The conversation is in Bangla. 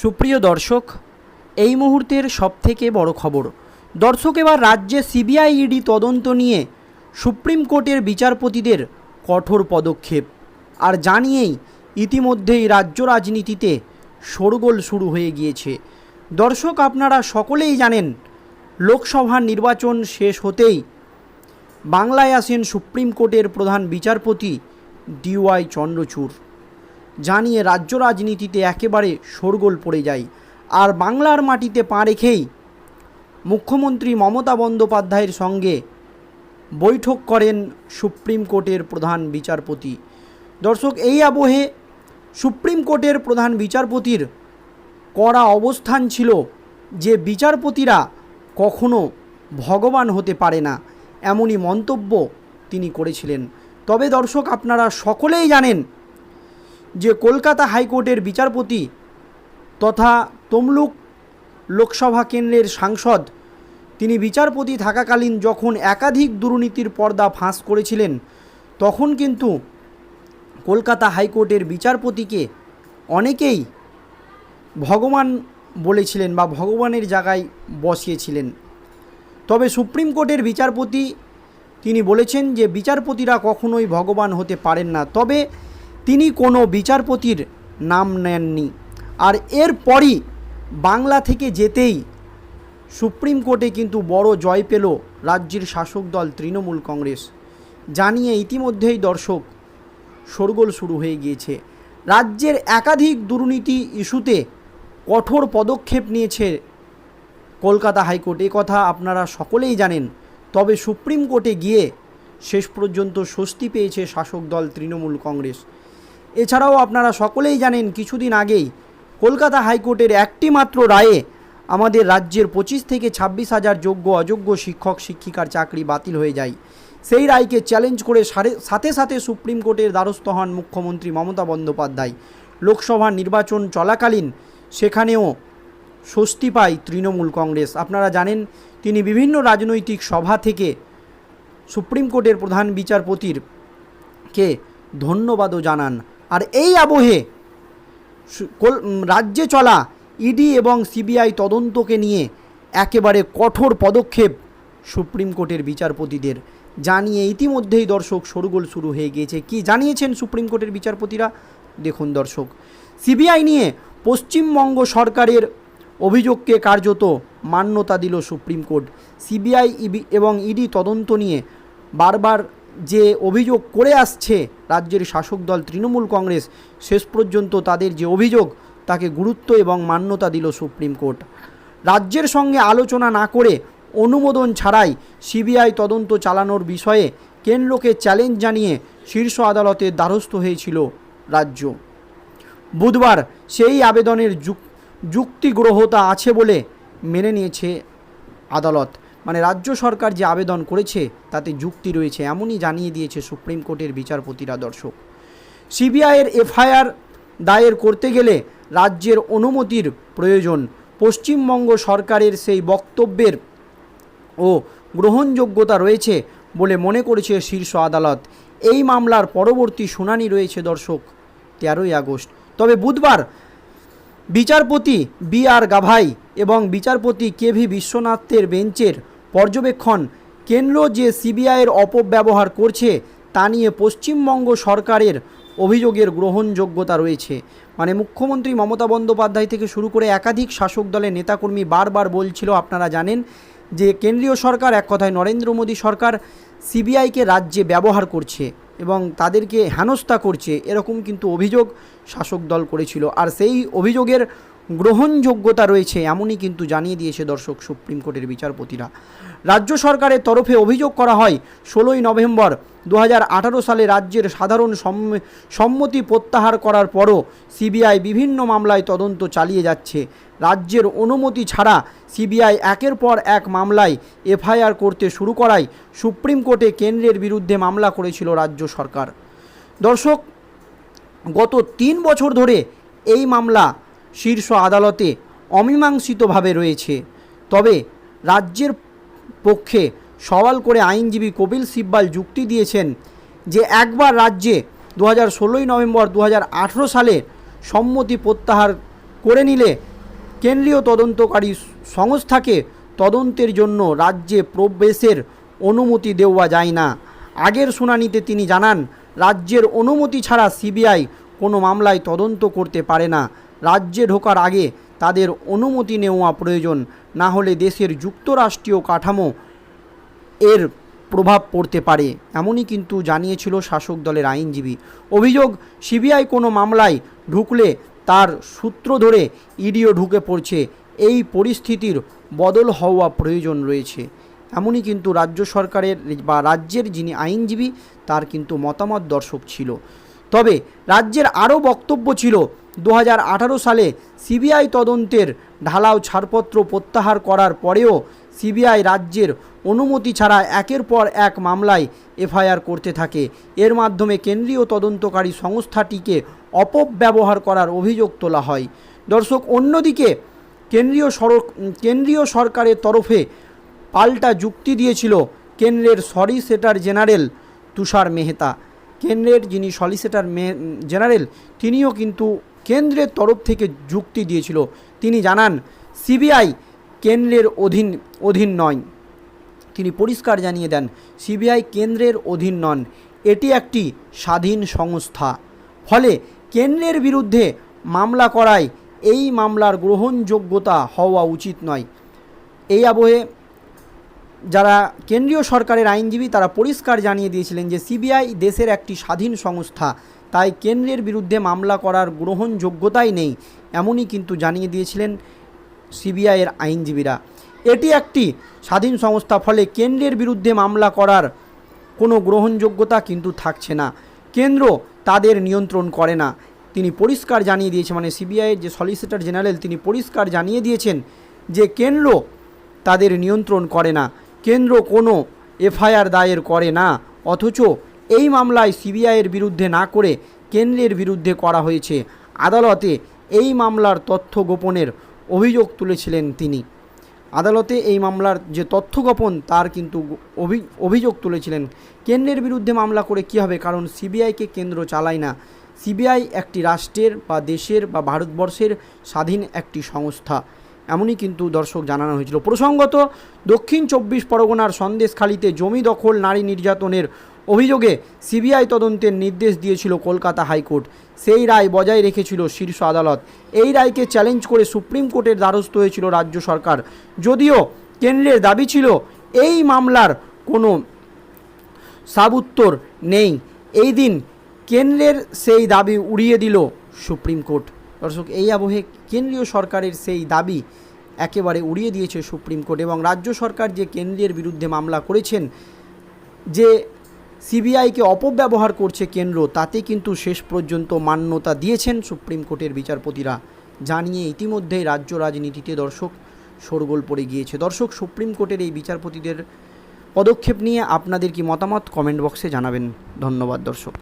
সুপ্রিয় দর্শক, এই মুহূর্তের সবথেকে বড় খবর। দর্শক, এবার রাজ্যে সিবিআই ইডি তদন্ত নিয়ে সুপ্রিম কোর্টের বিচারপতিদের কঠোর পদক্ষেপ। আর জানিয়েই ইতিমধ্যেই রাজ্য রাজনীতিতে শোরগোল শুরু হয়ে গিয়েছে। দর্শক, আপনারা সকলেই জানেন, লোকসভা নির্বাচন শেষ হতেই বাংলায় আসেন সুপ্রিম কোর্টের প্রধান বিচারপতি ডিওয়াই চন্দ্রচূড়। জানিয়ে রাজ্য রাজনীতিতে একেবারে শোরগোল পড়ে যায়। আর বাংলার মাটিতে পা রেখেই মুখ্যমন্ত্রী মমতা বন্দ্যোপাধ্যায়ের সঙ্গে বৈঠক করেন সুপ্রিম কোর্টের প্রধান বিচারপতি। দর্শক, এই আবহে সুপ্রিম কোর্টের প্রধান বিচারপতির কড়া অবস্থান ছিল যে বিচারপতিরা কখনো ভগবান হতে পারে না, এমনই মন্তব্য তিনি করেছিলেন। তবে দর্শক, আপনারা সকলেই জানেন যে কলকাতা হাইকোর্টের বিচারপতি তথা তমলুক লোকসভা কেন্দ্রের সাংসদ, তিনি বিচারপতি থাকাকালীন যখন একাধিক দুর্নীতির পর্দা ফাঁস করেছিলেন, তখন কিন্তু কলকাতা হাইকোর্টের বিচারপতিকে অনেকেই ভগবান বলেছিলেন বা ভগবানের জায়গায় বসিয়েছিলেন। তবে সুপ্রিম কোর্টের বিচারপতি, তিনি বলেছেন যে বিচারপতিরা কখনোই ভগবান হতে পারেন না। তবে তিনি কোনো বিচারপতির নাম নেননি। আর এরপরই বাংলা থেকে যেতেই সুপ্রিম কোর্টে কিন্তু বড় জয় পেল রাজ্যের শাসক দল তৃণমূল কংগ্রেস। জানিয়ে ইতিমধ্যেই দর্শক শোরগোল শুরু হয়ে গিয়েছে। রাজ্যের একাধিক দুর্নীতি ইস্যুতে কঠোর পদক্ষেপ নিয়েছে কলকাতা হাইকোর্ট। এ কথা আপনারা সকলেই জানেন। তবে সুপ্রিম কোর্টে গিয়ে শেষ পর্যন্ত স্বস্তি পেয়েছে শাসক দল তৃণমূল কংগ্রেস। এছাড়াও আপনারা সকলেই জানেন কিছুদিন আগেই কলকাতা হাইকোর্টের একটি মাত্র রায়ে আমাদের রাজ্যের পঁচিশ থেকে ছাব্বিশ হাজার যোগ্য অযোগ্য শিক্ষক, শিক্ষিকার চাকরি বাতিল হয়ে যায়। সেই রায়কে চ্যালেঞ্জ করে সাথে সাথে সুপ্রিম কোর্টের দ্বারস্থ হন মুখ্যমন্ত্রী মমতা বন্দ্যোপাধ্যায়। লোকসভা নির্বাচন চলাকালীন সেখানেও স্বস্তি পায় তৃণমূল কংগ্রেস। আপনারা জানেন তিনি বিভিন্ন রাজনৈতিক সভা থেকে সুপ্রিম কোর্টের প্রধান বিচারপতির কে ধন্যবাদও জানান। আর এই আবহে রাজ্যে চলা ইডি এবং সিবিআই তদন্তকে নিয়ে একেবারে কঠোর পদক্ষেপ সুপ্রিম কোর্টের বিচারপতিদের জানিয়ে ইতিমধ্যেই দর্শক শোরগোল শুরু হয়ে গিয়েছে। কি জানিয়েছেন সুপ্রিম কোর্টের বিচারপতিরা? দেখুন দর্শক, সিবিআই নিয়ে পশ্চিমবঙ্গ সরকারের অভিযোগকে কার্যত মান্যতা দিল সুপ্রিম কোর্ট। সিবিআই এবং ইডি তদন্ত নিয়ে বারবার যে অভিযোগ করে আসছে রাজ্যের শাসক দল তৃণমূল কংগ্রেস, শেষ পর্যন্ত তাদের যে অভিযোগ, তাকে গুরুত্ব এবং মান্যতা দিল সুপ্রিম কোর্ট। রাজ্যের সঙ্গে আলোচনা না করে অনুমোদন ছাড়াই সিবিআই তদন্ত চালানোর বিষয়ে কেন্দ্রকে চ্যালেঞ্জ জানিয়ে শীর্ষ আদালতের দ্বারস্থ হয়েছিল রাজ্য। বুধবার সেই আবেদনের যুক- যুক্তিগ্রহতা আছে বলে মেনে নিয়েছে আদালত। মানে রাজ্য সরকার যে আবেদন করেছে, তাতে যুক্তি রয়েছে, এমনই জানিয়ে দিয়েছে সুপ্রিম কোর্টের বিচারপতিরা দর্শক। সিবিআইয়ের এফআইআর দায়ের করতে গেলে রাজ্যের অনুমতির প্রয়োজন। পশ্চিমবঙ্গ সরকারের সেই বক্তব্যের ও গ্রহণযোগ্যতা রয়েছে বলে মনে করেছে শীর্ষ আদালত। এই মামলার পরবর্তী শুনানি রয়েছে দর্শক, তেরোই আগস্ট। তবে বুধবার বিচারপতি বি আর গাভাই এবং বিচারপতি কে ভি বিশ্বনাথের বেঞ্চের পর্যবেক্ষণ, কেন্দ্র যে সিবিআইয়ের অপব্যবহার করছে তা নিয়ে পশ্চিমবঙ্গ সরকারের অভিযোগের গ্রহণযোগ্যতা রয়েছে। মানে মুখ্যমন্ত্রী মমতা বন্দ্যোপাধ্যায় থেকে শুরু করে একাধিক শাসক দলের নেতাকর্মী বারবার বলছিল, আপনারা জানেন যে কেন্দ্রীয় সরকার, এক কথায় নরেন্দ্র মোদী সরকার সিবিআইকে রাজ্যে ব্যবহার করছে এবং তাদেরকে হেনস্থা করছে, এরকম কিন্তু অভিযোগ শাসক দল করেছিল। আর সেই অভিযোগের গ্রহণযোগ্যতা রয়েছে এমনই কিন্তু জানিয়ে দিয়েছে দর্শক সুপ্রিম কোর্টের বিচারপতিরা। রাজ্য সরকারের তরফে অভিযোগ করা হয়, ষোলোই নভেম্বর দু হাজার আঠারো সালে রাজ্যের সাধারণ সম্ম- সম্মতি প্রত্যাহার করার পরও সিবিআই বিভিন্ন মামলায় তদন্ত চালিয়ে যাচ্ছে। রাজ্যের অনুমতি ছাড়া সিবিআই একের পর এক মামলায় এফআইআর করতে শুরু করায় সুপ্রিম কোর্টে কেন্দ্রের বিরুদ্ধে মামলা করেছিল রাজ্য সরকার। দর্শক, গত তিন বছর ধরে এই মামলা শীর্ষ আদালতে অমীমাংসিতভাবে রয়েছে। তবে রাজ্যের পক্ষে সওয়াল করে আইনজীবী কপিল সিব্বাল যুক্তি দিয়েছেন যে একবার রাজ্যে দু হাজার ষোলোই নভেম্বর দু হাজার আঠেরো সালে সম্মতি প্রত্যাহার করে নিলে কেন্দ্রীয় তদন্তকারী সংস্থাকে তদন্তের জন্য রাজ্যে প্রবেশের অনুমতি দেওয়া যায় না। আগের শুনানিতে তিনি জানান, রাজ্যের অনুমতি ছাড়া সিবিআই কোনো মামলায় তদন্ত করতে পারে না। রাজ্যে ঢোকার আগে তাদের অনুমতি নেওয়া প্রয়োজন, না হলে দেশের যুক্তরাষ্ট্রীয় কাঠামো এর প্রভাব পড়তে পারে, এমনই কিন্তু জানিয়েছিল শাসক দলের আইনজীবী। অভিযোগ, সিবিআই কোনো মামলায় ঢুকলে তার সূত্র ধরে ইডিও ঢুকে পড়ছে। এই পরিস্থিতির বদল হওয়া প্রয়োজন রয়েছে। এমনই কিন্তু রাজ্য সরকারের বা রাজ্যের যিনি আইনজীবী, তার কিন্তু মতামত দর্শক ছিল। তবে রাজ্যের আরও বক্তব্য ছিল, দু হাজার আঠারো সালে সিবিআই তদন্তের ঢালাও ছাড়পত্র প্রত্যাহার করার পরেও সিবিআই রাজ্যের অনুমতি ছাড়া একের পর এক মামলায় এফআইআর করতে থাকে। এর মাধ্যমে কেন্দ্রীয় তদন্তকারী সংস্থাটিকে অপব্যবহার করার অভিযোগ তোলা হয়। দর্শক, অন্যদিকে কেন্দ্রীয় সড়ক, কেন্দ্রীয় সরকারের তরফে পাল্টা যুক্তি দিয়েছিল কেন্দ্রের সলিসিটার জেনারেল তুষার মেহতা। কেন্দ্রের যিনি সলিসিটার জেনারেল, তিনিও কিন্তু কেন্দ্রের তরফ থেকে যুক্তি দিয়েছিল। তিনি জানান, সিবিআই কেন্দ্রের অধীন অধীন নয়। তিনি পরিষ্কার জানিয়ে দেন, সিবিআই কেন্দ্রের অধীন নন। এটি একটি স্বাধীন সংস্থা। ফলে কেন্দ্রের বিরুদ্ধে মামলা করায় এই মামলার গ্রহণযোগ্যতা হওয়া উচিত নয়। এই আবহে যারা কেন্দ্রীয় সরকারের আইনজীবী, তারা পরিষ্কার জানিয়ে দিয়েছিলেন যে সিবিআই দেশের একটি স্বাধীন সংস্থা। তাই কেন্দ্রের বিরুদ্ধে মামলা করার গ্রহণযোগ্যতাই নেই, এমনই কিন্তু জানিয়ে দিয়েছিলেন সিবিআইয়ের আইনজীবীরা। এটি একটি স্বাধীন সংস্থা, ফলে কেন্দ্রের বিরুদ্ধে মামলা করার কোনো গ্রহণযোগ্যতা কিন্তু থাকছে না। কেন্দ্র তাদের নিয়ন্ত্রণ করে না। তিনি পরিষ্কার জানিয়ে দিয়েছে মানে সিবিআইয়ের যে সলিসিটর জেনারেল, তিনি পরিষ্কার জানিয়ে দিয়েছেন যে কেন্দ্র তাদের নিয়ন্ত্রণ করে না। কেন্দ্র কোনো এফআইআর দায়ের করে না, অথচ এই মামলায় সিবিআইয়ের বিরুদ্ধে না করে কেন্দ্রের বিরুদ্ধে করা হয়েছে। আদালতে এই মামলার তথ্য গোপনের অভিযোগ তুলেছিলেন তিনি। আদালতে এই মামলার যে তথ্য গোপন, তার কিন্তু অভিযোগ তুলেছিলেন। কেন্দ্রের বিরুদ্ধে মামলা করে কী হবে? কারণ সিবিআইকে কেন্দ্র চালায় না। সিবিআই একটি রাষ্ট্রের বা দেশের বা ভারতবর্ষের স্বাধীন একটি সংস্থা। এমনই কিন্তু দর্শক জানানো হয়েছিল। প্রসঙ্গত, দক্ষিণ চব্বিশ পরগনার সন্দেশখালিতে জমি দখল, নারী নির্যাতনের অভিযোগে সিবিআই তদন্তের নির্দেশ দিয়েছিল কলকাতা হাইকোর্ট। সেই রায় বজায় রেখেছিল শীর্ষ আদালত। এই রায়কে চ্যালেঞ্জ করে সুপ্রিম কোর্টের দ্বারস্থ হয়েছিল রাজ্য সরকার। যদিও কেন্দ্রের দাবি ছিল, এই মামলার কোনো সাবুত্তর নেই। এই দিন কেন্দ্রের সেই দাবি উড়িয়ে দিল সুপ্রিম কোর্ট। দর্শক, এই আবহে কেন্দ্রীয় সরকারের সেই দাবি একেবারে উড়িয়ে দিয়েছে সুপ্রিম কোর্ট এবং রাজ্য সরকার যে কেন্দ্রের বিরুদ্ধে মামলা করেছেন, যে সিবিআইকে অপব্যবহার করছে কেন্দ্র, তাতে কিন্তু শেষ পর্যন্ত মান্যতা দিয়েছেন সুপ্রিম কোর্টের বিচারপতিরা। জানিয়ে ইতিমধ্যেই রাজ্য রাজনীতিতে দর্শক শোরগোল পড়ে গিয়েছে। দর্শক, সুপ্রিম কোর্টের এই বিচারপতিদের পদক্ষেপ নিয়ে আপনাদের কি মতামত? কমেন্ট বক্সে জানাবেন। ধন্যবাদ দর্শক।